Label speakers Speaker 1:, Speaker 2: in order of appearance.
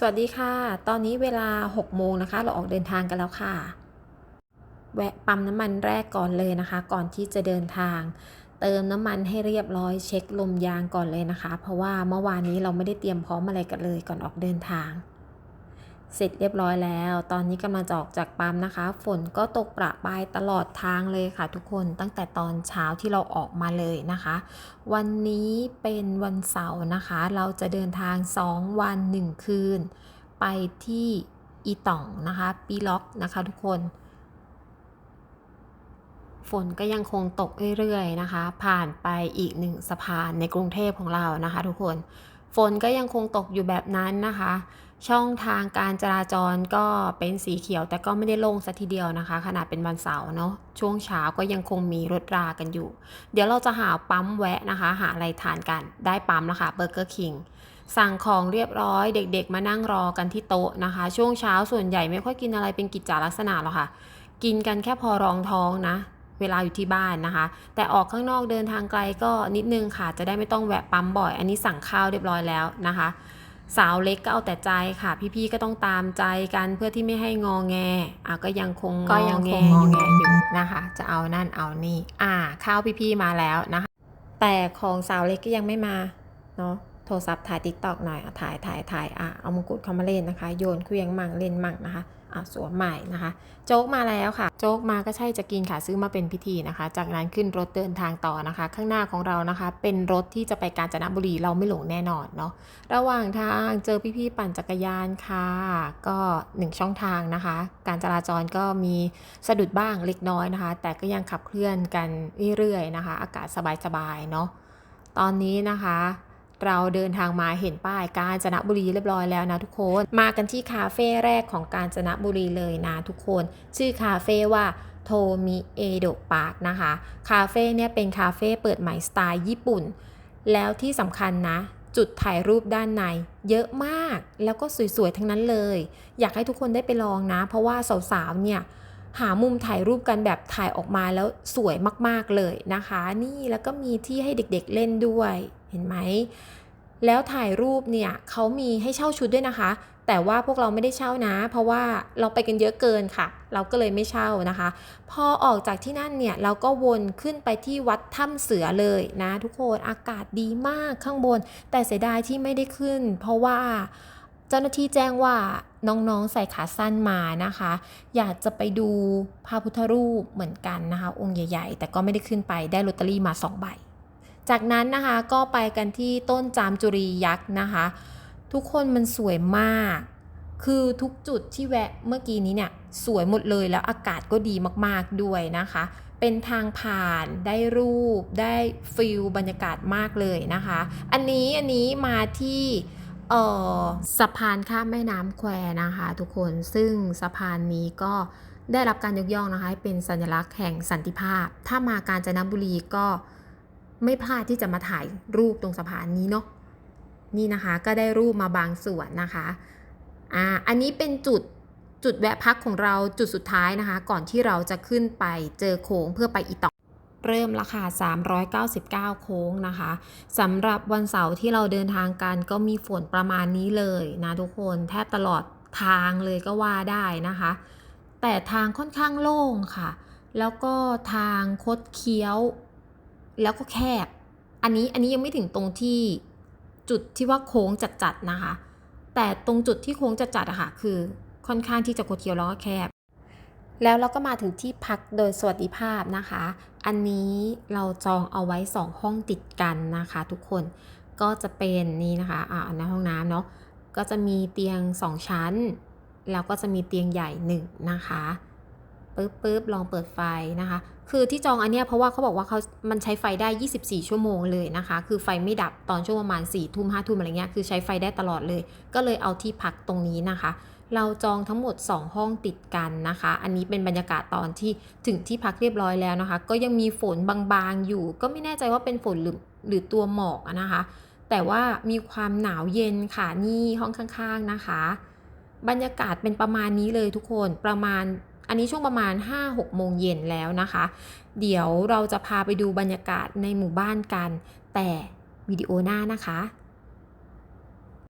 Speaker 1: สวัสดีค่ะ ตอนนี้เวลา 6 โมงนะคะ เราออกเดินทางกันแล้วค่ะ แวะปั๊มน้ำมันแรกก่อนเลยนะคะ ก่อนที่จะเดินทาง เติมน้ำมันให้เรียบร้อยเช็คลมยางก่อนเลยนะคะ เพราะว่าเมื่อวานนี้เราไม่ได้เตรียมพร้อมอะไรกันเลยก่อนออกเดินทาง เสร็จเรียบร้อยแล้ว ตอนนี้กำลังจะออกจากปั๊มนะคะ ฝนก็ตกประปรายตลอดทางเลยค่ะทุกคน ตั้งแต่ตอนเช้าที่เราออกมาเลยนะคะ วันนี้เป็นวันเสาร์นะคะ เราจะเดินทาง 2 วัน 1 คืน ไปที่อีต่องนะคะปีล็อกนะคะทุกคน ฝนก็ยังคงตกเรื่อยๆนะคะ ผ่านไปอีกหนึ่งสะพานในกรุงเทพของเรานะคะ ทุกคน ฝนก็ยังคงตกอยู่แบบนั้นนะคะ ช่องทางการจราจรก็เป็นสีเขียวแต่ก็ไม่ได้โล่งสัทีเดียวนะคะ ขนาดเป็นวันเสาร์เนาะช่วงเช้าก็ยังคงมีรถรากันอยู่ เดี๋ยวเราจะหาปั๊มแวะนะคะ หาอะไรทานกันได้ปั๊มแล้วค่ะเบอร์เกอร์คิงสั่งของเรียบร้อยเด็กๆ มานั่งรอกันที่โต๊ะนะคะ ช่วงเช้าส่วนใหญ่ไม่ค่อยกินอะไรเป็นกิจจาลักษณะหรอกค่ะ กินกันแค่พอรองท้องนะ เวลาอยู่ที่บ้านนะคะ แต่ออกข้างนอกเดินทางไกลก็นิดนึงค่ะ จะได้ไม่ต้องแวะปั๊มบ่อย อันนี้สั่งข้าวเรียบร้อยแล้วนะคะ สาวเล็กก็เอาแต่ใจค่ะ พี่ๆก็ต้องตามใจกันเพื่อที่ไม่ให้งอแงอะก็ยังคง
Speaker 2: ก็ยังคง
Speaker 1: งอง
Speaker 2: แง
Speaker 1: อ
Speaker 2: ยู่ยู่นะคะ จะเอานั่นเอานี่ อ่าข้าวพี่ๆมาแล้วนะคะ
Speaker 1: แต่ของสาวเล็กก็ยังไม่มาเนาะ โทรศัพท์ถ่ายติ๊กตอกหน่อยอะถ่ายถ่ายถ่ายอะเอามงกุฎเข้ามาเล่นนะคะ โยนเครื่องมั่งเล่นมั่งนะคะอะสวมใหม่นะคะ โจ๊กมาแล้วค่ะ โจ๊กมาก็ใช่จะกินค่ะซื้อมาเป็นพิธีนะคะ จากนั้นขึ้นรถเดินทางต่อนะคะ ข้างหน้าของเรานะคะ เป็นรถที่จะไปกาญจนบุรีเราไม่หลงแน่นอนเนาะระหว่างทางเจอพี่ๆปั่นจักรยานค่ะ ก็หนึ่งช่องทางนะคะ การจราจรก็มีสะดุดบ้างเล็กน้อยนะคะ แต่ก็ยังขับเคลื่อนกันเรื่อยๆนะคะ อากาศสบายๆเนาะตอนนี้นะคะ เราเดินทางมาเห็นป้ายกาญจนบุรีเรียบร้อยแล้วนะทุกคน มากันที่คาเฟ่แรกของกาญจนบุรีเลยนะทุกคน ชื่อคาเฟ่ว่าโทมิเอโดะปาร์คนะคะ คาเฟ่เนี่ยเป็นคาเฟ่เปิดใหม่สไตล์ญี่ปุ่น แล้วที่สำคัญนะจุดถ่ายรูปด้านในเยอะมากแล้วก็สวยๆ ทั้งนั้นเลย อยากให้ทุกคนได้ไปลองนะ เพราะว่าสาวๆ เนี่ย หามุมถ่ายรูปกันแบบถ่ายออกมาแล้วสวยมากๆเลยนะคะ นี่แล้วก็มีที่ให้เด็กๆเล่นด้วยเห็นไหมแล้วถ่ายรูปเนี่ยเขามีให้เช่าชุดด้วยนะคะ แต่ว่าพวกเราไม่ได้เช่านะ เพราะว่าเราไปกันเยอะเกินค่ะ เราก็เลยไม่เช่านะคะ พอออกจากที่นั่นเนี่ยเราก็วนขึ้นไปที่วัดถ้ำเสือเลยนะทุกคนอากาศดีมากข้างบน แต่เสียดายที่ไม่ได้ขึ้น เพราะว่าเจ้าหน้าที่แจ้งว่า น้องๆใส่ขาสั้นมานะคะ อยากจะไปดูพระพุทธรูปเหมือนกันนะคะ องค์ใหญ่ๆ แต่ก็ไม่ได้ขึ้นไปได้ลอตเตอรี่มา2ใบจากนั้นนะคะก็ไปกันที่ต้นจามจุรียักษ์นะคะ ทุกคนมันสวยมาก คือทุกจุดที่แวะเมื่อกี้นี้เนี่ยสวยหมดเลยแล้วอากาศก็ดีมากๆด้วยนะคะ เป็นทางผ่านได้รูปได้ฟิลบรรยากาศมากเลยนะคะ อันนี้อันนี้มาที่ เอ่อสะพานข้ามแม่น้ำแควนะคะทุกคนซึ่งสะพานนี้ก็ได้รับการยกย่องนะคะเป็นสัญลักษณ์แห่งสันติภาพ ถ้ามากาญจนบุรีก็ไม่พลาดที่จะมาถ่ายรูปตรงสะพานนี้เนาะนี่นะคะก็ได้รูปมาบางส่วนนะคะอ่าอันนี้เป็นจุดจุดแวะพักของเราจุดสุดท้ายนะคะ ก่อนที่เราจะขึ้นไปเจอโค้งเพื่อไปอีต่อ เริ่มราคา 399 โค้งนะคะสำหรับวันเสาร์ที่เราเดินทางกันก็มีฝนประมาณนี้เลยนะทุกคนแทบตลอดทางเลยก็ว่าได้นะคะ แต่ทางค่อนข้างโล่งค่ะ แล้วก็ทางคดเคี้ยว แล้วก็แคบ อันนี้อันนี้ยังไม่ถึงตรงที่จุดที่ว่าโค้งจัดๆนะคะ แต่ตรงจุดที่โค้งจัดๆอะค่ะคือค่อนข้างที่จะคดเคี้ยวแล้วก็แคบ แล้วเราก็มาถึงที่พักโดยสวัสดิภาพนะคะ อันนี้เราจองเอาไว้ 2 ห้องติดกันนะคะทุกคน ก็จะเป็นนี่นะคะอ่าในห้องน้ำเนาะ ก็จะมีเตียง 2 ชั้น แล้วก็จะมีเตียงใหญ่ 1 นะคะ ปึ๊บปึ๊บลองเปิดไฟนะคะ คือที่จองอันเนี้ยเพราะว่าเขาบอกว่าเขามันใช้ไฟได้ 24 ชั่วโมงเลยนะคะ คือไฟไม่ดับตอนช่วงประมาณ4ทุ่ม5ทุ่มอะไรเงี้ย คือใช้ไฟได้ตลอดเลย ก็เลยเอาที่พักตรงนี้นะคะ เราจองทั้งหมด 2 ห้องติดกันนะคะ อันนี้เป็นบรรยากาศตอนที่ถึงที่พักเรียบร้อยแล้วนะคะ ก็ยังมีฝนบางๆอยู่ ก็ไม่แน่ใจว่าเป็นฝนหรือหรือตัวหมอกนะคะ แต่ว่ามีความหนาวเย็นค่ะ นี่ห้องข้างๆนะคะ บรรยากาศเป็นประมาณนี้เลยทุกคน ประมาณ อันนี้ช่วงประมาณ 5-6 โมงเย็นแล้วนะคะ เดี๋ยวเราจะพาไปดูบรรยากาศในหมู่บ้านกัน แต่วิดีโอหน้านะคะ